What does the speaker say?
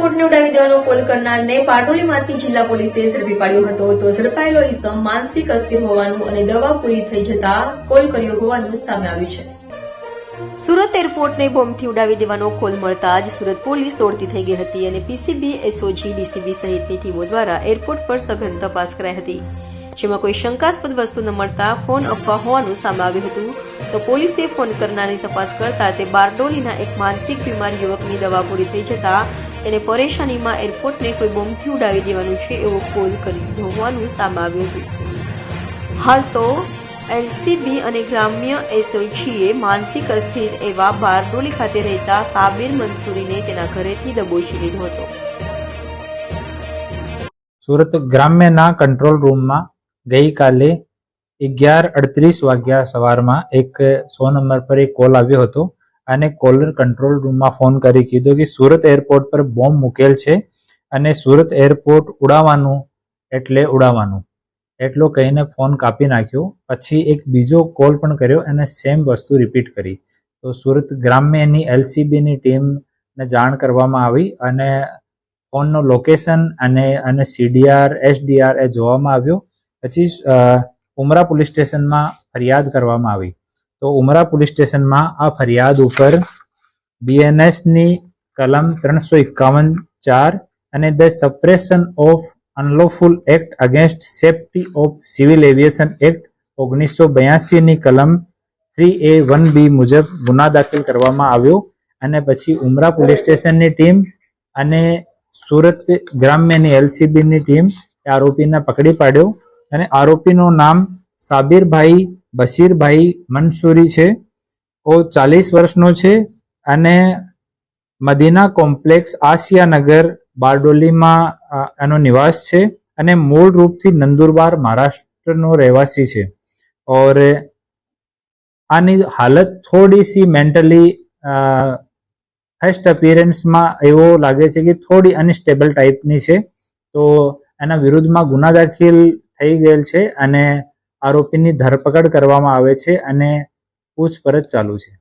એરપોર્ટને ઉડાવી દેવાનો કોલ કરનારને પાટોલીમાંથી જિલ્લા પોલીસે ઝડપી પાડ્યો હતો. તો ઝડપાયેલો ઇસમ માનસિક અસ્થિર હોવાનું અને દવા પૂરી થઈ જતા કોલ કર્યો હોવાનું સામે આવ્યું છે. સુરત એરપોર્ટને બોમ્બથી ઉડાવી દેવાનો કોલ મળતા જ સુરત પોલીસ દોડતી થઈ ગઈ હતી અને પીસીબી, એસઓજી, ડીસીબી સહિતની ટીમો દ્વારા એરપોર્ટ પર સઘન તપાસ કરાઈ હતી. જેમાં કોઈ શંકાસ્પદ વસ્તુ ન મળતા ફોન અફવા હોવાનું સામે આવ્યું હતું. તો પોલીસે ફોન કરનારની તપાસ કરતા તે બારડોલીના એક માનસિક બીમાર યુવકની દવા પૂરી થઈ જતા તેને પરેશાનીમાં એરપોર્ટને કોઈ બોમ્બથી ઉડાવી દેવાનું છે એવો કોલ કરી દીધો હોવાનું સામે આવ્યું હતું. હાલ તો એલસીબી અને ગ્રામ્ય એસઓજીએ માનસિક અસ્થિર એવા બારડોલી ખાતે રહેતા સાબિર મંસૂરીને તેના ઘરેથી દબોચી લીધો હતો. સુરત ગ્રામ્યના કંટ્રોલ રૂમમાં ગઈકાલે અગિયાર અડત્રીસ વાગ્યા સવારમાં એક સો નંબર પર એક કોલ આવ્યો હતો અને કોલર કંટ્રોલ રૂમમાં ફોન કરી કીધું કે સુરત એરપોર્ટ પર બોમ્બ મૂકેલ છે અને સુરત એરપોર્ટ ઉડાવવાનું, એટલે ઉડાવવાનું. એટલો કહીને ફોન કાપી નાખ્યો. પછી એક બીજો કોલ પણ કર્યો અને સેમ વસ્તુ રિપીટ કરી. તો સુરત ગ્રામ્યની એલસીબીની ટીમને જાણ કરવામાં આવી અને ફોનનો લોકેશન અને અને સીડીઆર એસડીઆર એ જોવામાં આવ્યો. પછી ઉમરા પોલીસ સ્ટેશનમાં ફરિયાદ કરવામાં આવી. તો ઉમરા પોલીસ સ્ટેશનમાં આ ફરિયાદ ઉપર બીએનએસની કલમ ત્રણસો એકાવન ચાર અને the suppression of unlawful act against safety of civil aviation act ઓગણીસો બ્યાસીની કલમ થ્રી એ વન બી મુજબ ગુના દાખલ કરવામાં આવ્યો અને પછી ઉમરા પોલીસ સ્ટેશનની ટીમ અને સુરત ગ્રામ્યની એલસીબીની ટીમ આરોપીને પકડી પાડ્યો. અને આરોપીનું નામ સાબિરભાઈ બશીરભાઈ મંસૂરી છે. ઓ ચાલીસ વર્ષનો છે અને મદીના કોમ્પ્લેક્સ આસિયાનગર બારડોલીમાં એનો નિવાસ છે અને મૂળ રૂપથી નંદુરબાર મહારાષ્ટ્રનો રહેવાસી છે. ઓર આની હાલત થોડી સી મેન્ટલી ફર્સ્ટ અપિયરન્સમાં એવો લાગે છે કે થોડી અનસ્ટેબલ ટાઈપની છે. તો એના વિરુદ્ધમાં ગુના દાખલ થઈ ગયેલ છે અને આરોપીની ધરપકડ કરવામાં આવે છે અને પૂછપરછ ચાલુ છે.